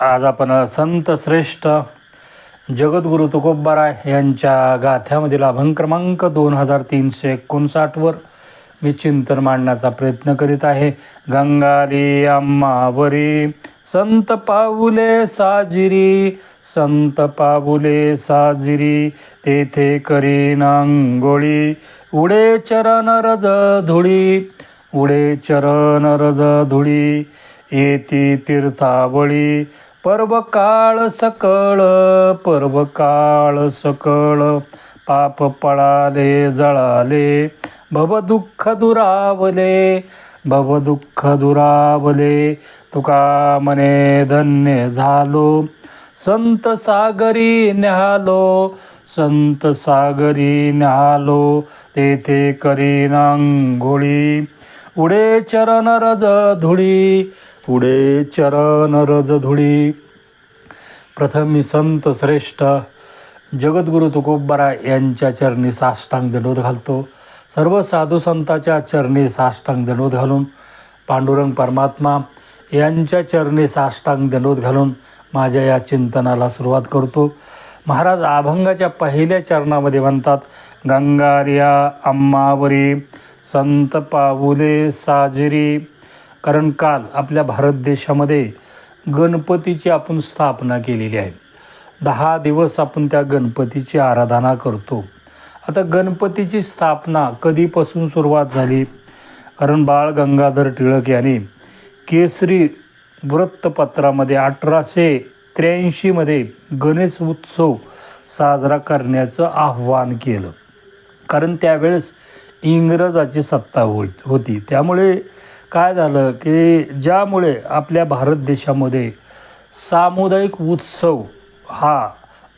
आज आपण संत श्रेष्ठ जगद्गुरु तुकोबाराय यांच्या गाथ्यामधील अभंग क्रमांक दोन हजार तीनशे एकोणसाठवर मी चिंतन मांडण्याचा प्रयत्न करीत आहे. गंगारी अम्मावरी संत पाऊले साजिरी संत पाऊले साजिरी तेथे करी नांगोळी उडे चरण रज धुळी उडे चरण रज धुळी येती तीर्थावळी पर्व काळ सकळ पर्व काळ सकळ. पाप पळाले जळाले भव दुःख दुरावले भव दुःख दुरावले. तुका मने धन्य झालो. संत सागरी न्यालो संत सागरी न्यालो. तेथे करी नांगोळी उडे चरण रज धुळी उडे चरण रज धुळी. प्रथम मी संत श्रेष्ठ जगद्गुरु तुकोबरा यांच्या चरणी साष्टांग दंडवत घालतो. सर्व साधू संताच्या चरणी साष्टांग दंडवत घालून पांडुरंग परमात्मा यांच्या चरणी साष्टांग दंडवत घालून माझ्या या चिंतनाला सुरुवात करतो. महाराज अभंगाच्या पहिल्या चरणामध्ये म्हणतात गंगार्या अम्मावरी संत पाऊले साजरी. कारण काल आपल्या भारत देशामध्ये गणपतीची आपण स्थापना केलेली आहे. दहा दिवस आपण त्या गणपतीची आराधना करतो. आता गणपतीची स्थापना कधीपासून सुरुवात झाली? कारण बाळ गंगाधर टिळक यांनी केसरी वृत्तपत्रामध्ये अठराशे त्र्याऐंशीमध्ये गणेश उत्सव साजरा करण्याचं आव्हान केलं. कारण त्यावेळेस इंग्रजाची सत्ता हो होती. त्यामुळे काय झालं की ज्यामुळे आपल्या भारत देशामध्ये सामुदायिक उत्सव हा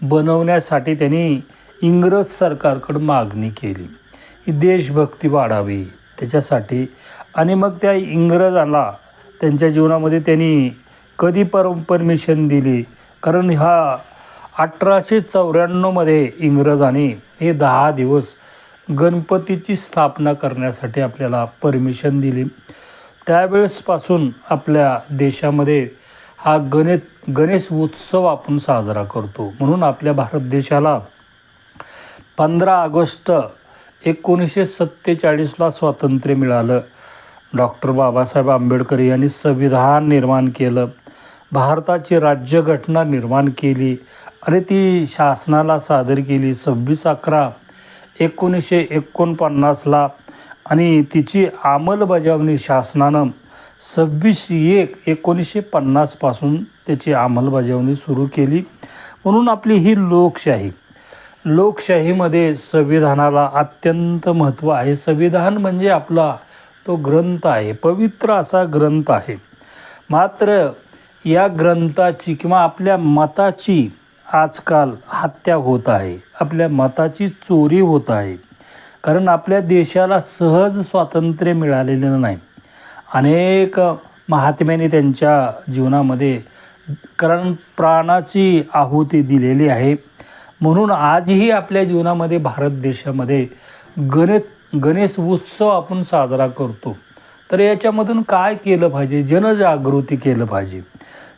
बनवण्यासाठी त्यांनी इंग्रज सरकारकडं मागणी केली. देशभक्ती वाढावी त्याच्यासाठी आणि मग त्या इंग्रजांना त्यांच्या जीवनामध्ये त्यांनी कधी पर परमिशन दिली? कारण हा अठराशे चौऱ्याण्णवमध्ये इंग्रजांनी हे दहा दिवस गणपतीची स्थापना करण्यासाठी आपल्याला परमिशन दिली. त्यावेळेसपासून आपल्या देशामध्ये हा गणे गणेश उत्सव आपण साजरा करतो. म्हणून आपल्या भारत देशाला पंधरा ऑगस्ट एकोणीसशे सत्तेचाळीसला स्वातंत्र्य मिळालं. डॉक्टर बाबासाहेब आंबेडकर यांनी संविधान निर्माण केलं. भारताची राज्यघटना निर्माण केली आणि ती शासनाला सादर केली. सव्वीस अकरा एकोणीसशे एकोणपन्नासला आणि तिची अंमलबजावणी शासनानं सव्वीस एक एकोणीसशे पन्नासपासून त्याची अंमलबजावणी सुरू केली. म्हणून आपली ही लोकशाही लोकशाहीमध्ये संविधानाला अत्यंत महत्त्व आहे. संविधान म्हणजे आपला तो ग्रंथ आहे पवित्र असा ग्रंथ आहे. मात्र या ग्रंथाची किंवा आपल्या मताची आजकाल हत्या होत आहे आपल्या मताची चोरी होत आहे. कारण आपल्या देशाला सहज स्वातंत्र्य मिळालेलं नाही. अनेक महात्म्याने त्यांच्या जीवनामध्ये कारण प्राणाची आहुती दिलेली आहे. म्हणून आजही आपल्या जीवनामध्ये भारत देशामध्ये गणेश गणेश उत्सव आपण साजरा करतो. तर याच्यामधून काय केलं पाहिजे? जनजागृती केलं पाहिजे.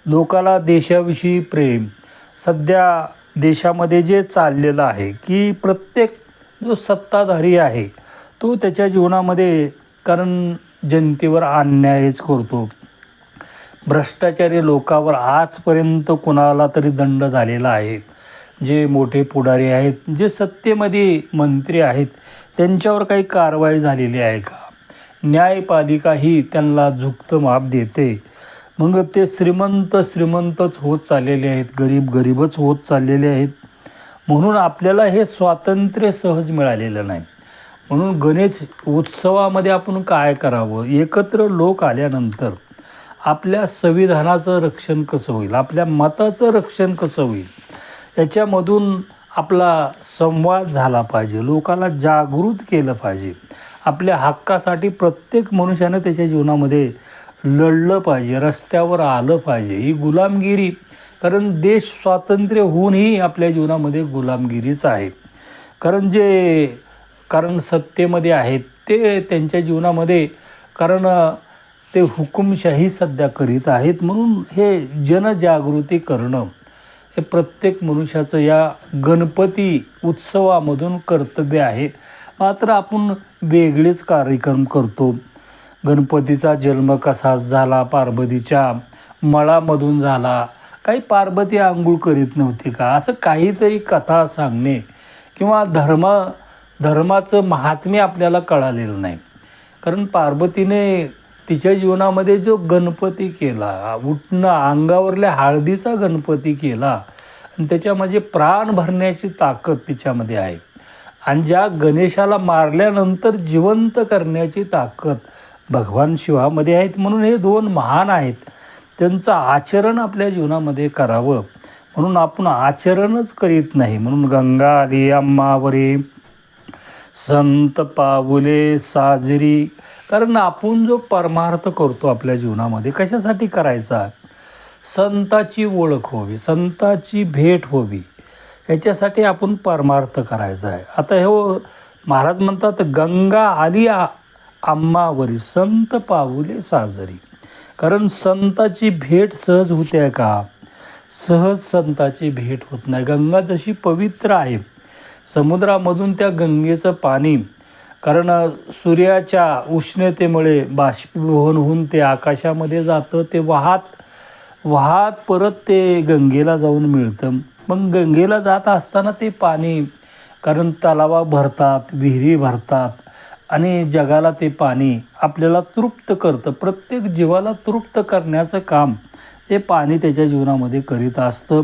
लोकाला देशाविषयी प्रेम. सध्या देशामध्ये जे चाललेलं आहे की प्रत्येक जो सत्ताधारी आहे तो त्याच्या जीवनामध्ये कारण जनतेवर अन्यायच करतो. भ्रष्टाचारी लोकावर आजपर्यंत कुणाला तरी दंड झालेला आहे. जे मोठे पुढारी आहेत जे सत्तेमध्ये मंत्री आहेत त्यांच्यावर काही कारवाई झालेली आहे का? न्यायपालिका ही त्यांना झुकतं माप देते. मग ते श्रीमंत श्रीमंतच होत चाललेले आहेत गरीब गरीबच होत चाललेले आहेत. म्हणून आपल्याला हे स्वातंत्र्य सहज मिळालेलं नाही. म्हणून गणेश उत्सवामध्ये आपण काय करावं? एकत्र लोक आल्यानंतर आपल्या संविधानाचं रक्षण कसं होईल? आपल्या मताचं रक्षण कसं होईल? याच्यामधून आपला संवाद झाला पाहिजे. लोकाला जागृत केलं पाहिजे. आपल्या हक्कासाठी प्रत्येक मनुष्यानं त्याच्या जीवनामध्ये लढलं पाहिजे. रस्त्यावर आलं पाहिजे. ही गुलामगिरी कारण देश स्वातंत्र्य होऊनही आपल्या जीवनामध्ये गुलामगिरीच आहे. कारण जे कारण सत्तेमध्ये आहेत ते त्यांच्या जीवनामध्ये कारण ते हुकुमशाही सध्या करीत आहेत. म्हणून हे जनजागृती करणं हे प्रत्येक मनुष्याचं या गणपती उत्सवामधून कर्तव्य आहे. मात्र आपण वेगळेच कार्यक्रम करतो. गणपतीचा जन्म कसा झाला पार्वतीच्या मळामधून झाला काही पार्वती आंघोळ करीत नव्हती का? असं काहीतरी कथा सांगणे किंवा धर्म धर्माचं महात्म्य आपल्याला कळालेलं नाही. कारण पार्वतीने तिच्या जीवनामध्ये जो गणपती केला उठणं अंगावरल्या हळदीचा गणपती केला आणि त्याच्यामध्ये प्राण भरण्याची ताकद तिच्यामध्ये आहे. आणि ज्या गणेशाला मारल्यानंतर जिवंत करण्याची ताकद भगवान शिवामध्ये आहेत म्हणून हे दोन महान आहेत. त्यांचं आचरण आपल्या जीवनामध्ये करावं. म्हणून आपण आचरणच करीत नाही. म्हणून गंगा आली अम्मावरी संत पावले साजरी. कारण आपण जो परमार्थ करतो आपल्या जीवनामध्ये कशासाठी करायचा? संताची ओळख व्हावी संताची भेट व्हावी. ह्याच्यासाठी आपण परमार्थ करायचा आहे. आता हे हो, महाराज म्हणतात गंगा आली आ आम्मावरी संत पावले साजरी. कारण संताची भेट सहज होते का? सहज संताची भेट होत नाही. गंगा जशी पवित्र आहे समुद्रामधून त्या गंगेचं पाणी कारण सूर्याच्या उष्णतेमुळे बाष्पीभवन होऊन ते आकाशामध्ये जातं ते वाहत वाहत परत ते गंगेला जाऊन मिळतं. मग गंगेला जात असताना ते पाणी कारण तलावा भरतात विहिरी भरतात आणि जगाला ते पाणी आपल्याला तृप्त करतं. प्रत्येक जीवाला तृप्त करण्याचं काम ते पाणी त्याच्या जीवनामध्ये करीत असतं.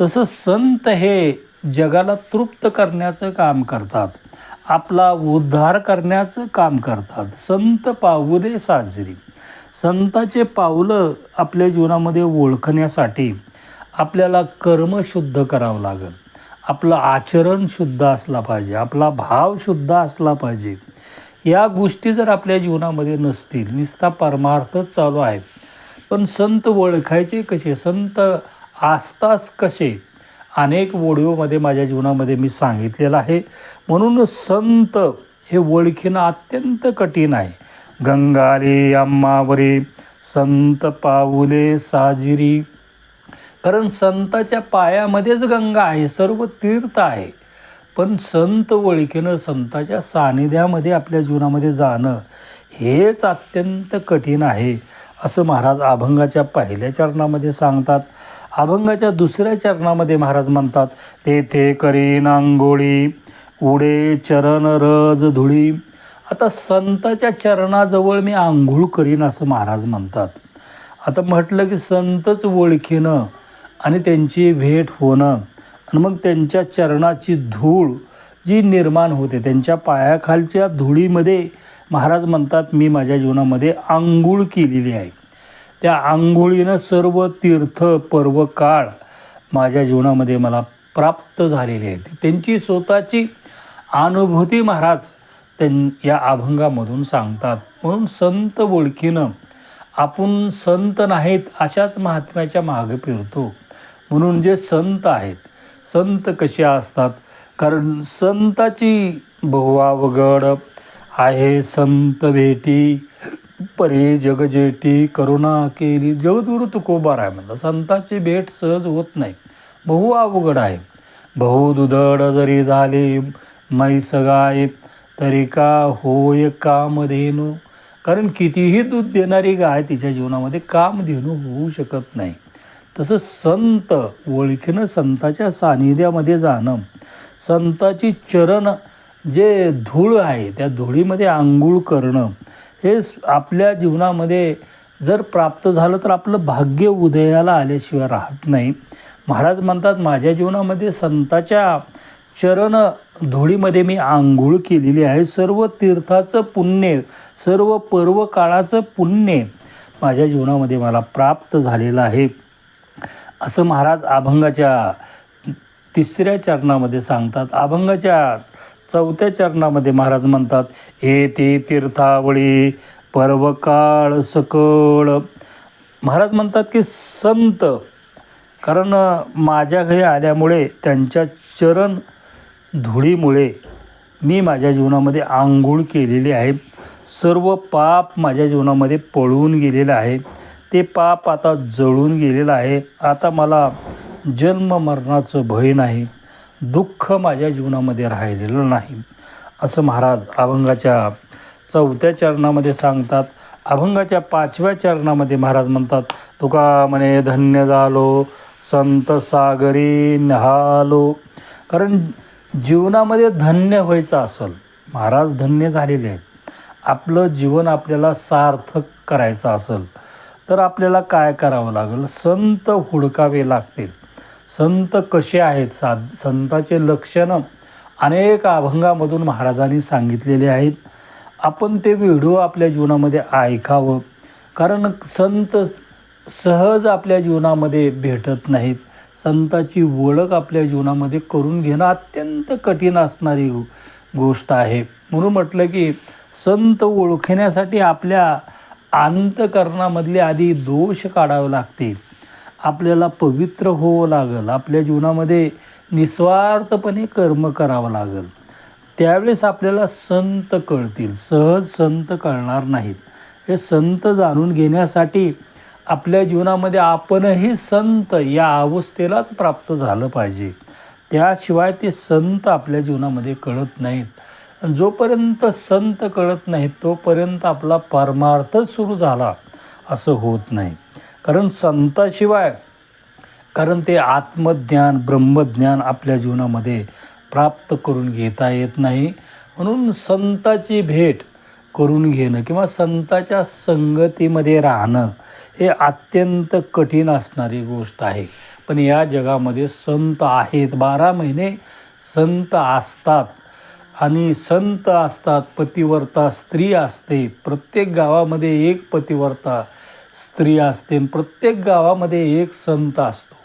तसं संत हे जगाला तृप्त करण्याचं काम करतात. आपला उद्धार करण्याचं काम करतात. संत पाऊले साजरी. संताचे पावलं आपल्या जीवनामध्ये ओळखण्यासाठी आपल्याला कर्म शुद्ध करावं लागेल. आपलं आचरण शुद्ध असला पाहिजे. आपला भाव शुद्ध असला पाहिजे. या गोष्टी जर आपल्या जीवनामध्ये नसतील निस्ता परमार्थच चालू आहे पण संत ओळखायचे कसे? संत आसताच कसे? अनेक ओडिओमध्ये माझ्या जीवनामध्ये मी सांगितलेलं आहे. म्हणून संत हे ओळखीनं अत्यंत कठीण आहे. गंगारे अम्मावरे संत पाऊले साजिरी. कारण संताच्या पायामध्येच गंगा आहे सर्व तीर्थ आहे. पण संत ओळखीनं संताच्या सानिध्यामध्ये आपल्या जीवनामध्ये जाणं हेच अत्यंत कठीण आहे असं महाराज अभंगाच्या पहिल्या चरणामध्ये सांगतात. अभंगाच्या दुसऱ्या चरणामध्ये महाराज म्हणतात तेथे करीन आंघोळी उडे चरण रज धुळी. आता संताच्या चरणाजवळ मी आंघोळ करीन असं महाराज म्हणतात. आता म्हटलं की संतच ओळखीनं आणि त्यांची भेट होणं आणि मग त्यांच्या चरणाची धूळ जी निर्माण होते त्यांच्या पायाखालच्या धुळीमध्ये महाराज म्हणतात मी माझ्या जीवनामध्ये आंघोळ केलेली आहे. त्या आंघोळीनं सर्व तीर्थ पर्व काळ माझ्या जीवनामध्ये मला प्राप्त झालेली आहे त्यांची स्वतःची अनुभूती महाराज त्यां या अभंगामधून सांगतात. म्हणून संत ओळखीनं आपण संत नाहीत अशाच महात्म्याच्या मागे फिरतो. म्हणून जे संत आहेत संत कसे असतात? कारण संताची बहुवावगड आहे संत भेटी. परे जगजेटी करुणा केली. जगदुरु तुकोबार आहे म्हणलं. संताची भेट सहज होत नाही. बहु अवघड आहे. बहु दुधड जरी झाले मैस गाय तरी का होय कामधेनू कारण कितीही दूध देणारी गाय तिच्या जीवनामध्ये कामधेनू होऊ शकत नाही. तसं संत ओळखीनं संताच्या सानिध्यामध्ये जाणं. संताची चरण जे धूळ आहे त्या धुळीमध्ये आंघोळ करणं हे आपल्या जीवनामध्ये जर प्राप्त झालं तर आपलं भाग्य उदयाला आल्याशिवाय राहत नाही. महाराज म्हणतात माझ्या जीवनामध्ये संताच्या चरण धुळीमध्ये मी आंघोळ केलेली आहे. सर्व तीर्थाचं पुण्य सर्व पर्व काळाचं पुण्य माझ्या जीवनामध्ये मला प्राप्त झालेलं आहे. असं महाराज अभंगाच्या तिसऱ्या चरणामध्ये सांगतात. अभंगाच्या चौथ्या चरणामध्ये महाराज म्हणतात हे ते तीर्थावळी पर्वकाळ सकळ. महाराज म्हणतात की संत. कारण माझ्या घरी आल्यामुळे त्यांच्या चरण धुळीमुळे मी माझ्या जीवनामध्ये आंघोळ केलेली आहे. सर्व पाप माझ्या जीवनामध्ये पळून गेलेलं आहे. ते पाप आता जळून गेलेलं आहे. आता मला जन्म मरणाचं भय नाही. दुःख माझ्या जीवनामध्ये राहिलेलं नाही. असं महाराज अभंगाच्या चौथ्या चरणामध्ये सांगतात. अभंगाच्या पाचव्या चरणामध्ये महाराज म्हणतात तुका म्हणे धन्य झालो संत सागरी निहालो. कारण जीवनामध्ये धन्य व्हायचं असेल महाराज धन्य झालेले आहेत. आपलं जीवन आपल्याला सार्थक करायचं असेल तर आपल्याला काय करावं लागेल? संत हुडकावे लागतील. संत कसे आहेत? सा संताचे लक्षणं अनेक अभंगामधून महाराजांनी सांगितलेले आहेत. आपण ते व्हिडिओ आपल्या जीवनामध्ये ऐकावं. कारण संत सहज आपल्या जीवनामध्ये भेटत नाहीत. संताची ओळख आपल्या जीवनामध्ये करून घेणं अत्यंत कठीण असणारी गोष्ट आहे. म्हणून म्हटलं की संत ओळखण्यासाठी आपल्या अंतकरणामधले आधी दोष काढावे लागतील आपल्याला पवित्र होवं लागेल. आपल्या जीवनामध्ये निस्वार्थपणे कर्म करावं लागेल. त्यावेळेस आपल्याला संत कळतील. सहज संत कळणार नाहीत. हे संत जाणून घेण्यासाठी आपल्या जीवनामध्ये आपणही संत या अवस्थेलाच प्राप्त झालं पाहिजे. त्याशिवाय ते संत आपल्या जीवनामध्ये कळत नाहीत. जोपर्यंत संत कळत नाहीत तोपर्यंत आपला परमार्थच सुरू झाला असं होत नाही. कारण संताशिवाय कारण ते आत्मज्ञान ब्रह्मज्ञान आपल्या जीवनामध्ये प्राप्त करून घेता येत नाही. म्हणून संताची भेट करून घेणं किंवा संताच्या संगतीमध्ये राहणं हे अत्यंत कठीण असणारी गोष्ट आहे. पण या जगामध्ये संत आहेत. बारा महिने संत असतात. आणि संत असतात पतिवर्ता स्त्री असते. प्रत्येक गावामध्ये एक पतिवर्ता स्त्री असते आणि प्रत्येक गावामध्ये एक संत असतो.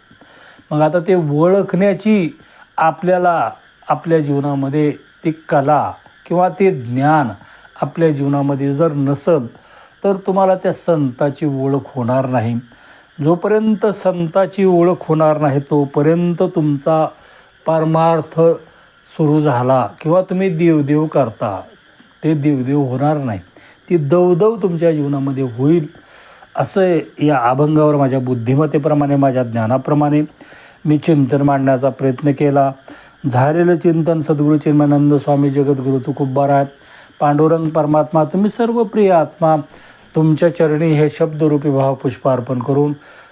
मग आता ते ओळखण्याची आपल्याला आपल्या जीवनामध्ये ती कला किंवा ते ज्ञान आपल्या जीवनामध्ये जर नसल तर तुम्हाला त्या संताची ओळख होणार नाही. जोपर्यंत संताची ओळख होणार नाही तोपर्यंत तुमचा परमार्थ सुरू झाला किंवा तुम्ही देवदेव करता ते देवदेव होणार नाही. ती दवदव तुमच्या जीवनामध्ये होईल असं या अभंगावर माझ्या बुद्धिमत्तेप्रमाणे माझ्या ज्ञानाप्रमाणे मी चिंतन मांडण्याचा प्रयत्न केला. झालेलं चिंतन सद्गुरू चिन्मानंद स्वामी जगद्गुरु आहे पांडुरंग परमात्मा तुम्ही सर्व प्रिय आत्मा तुमच्या चरणी हे शब्दरूपी भावपुष्प अर्पण करून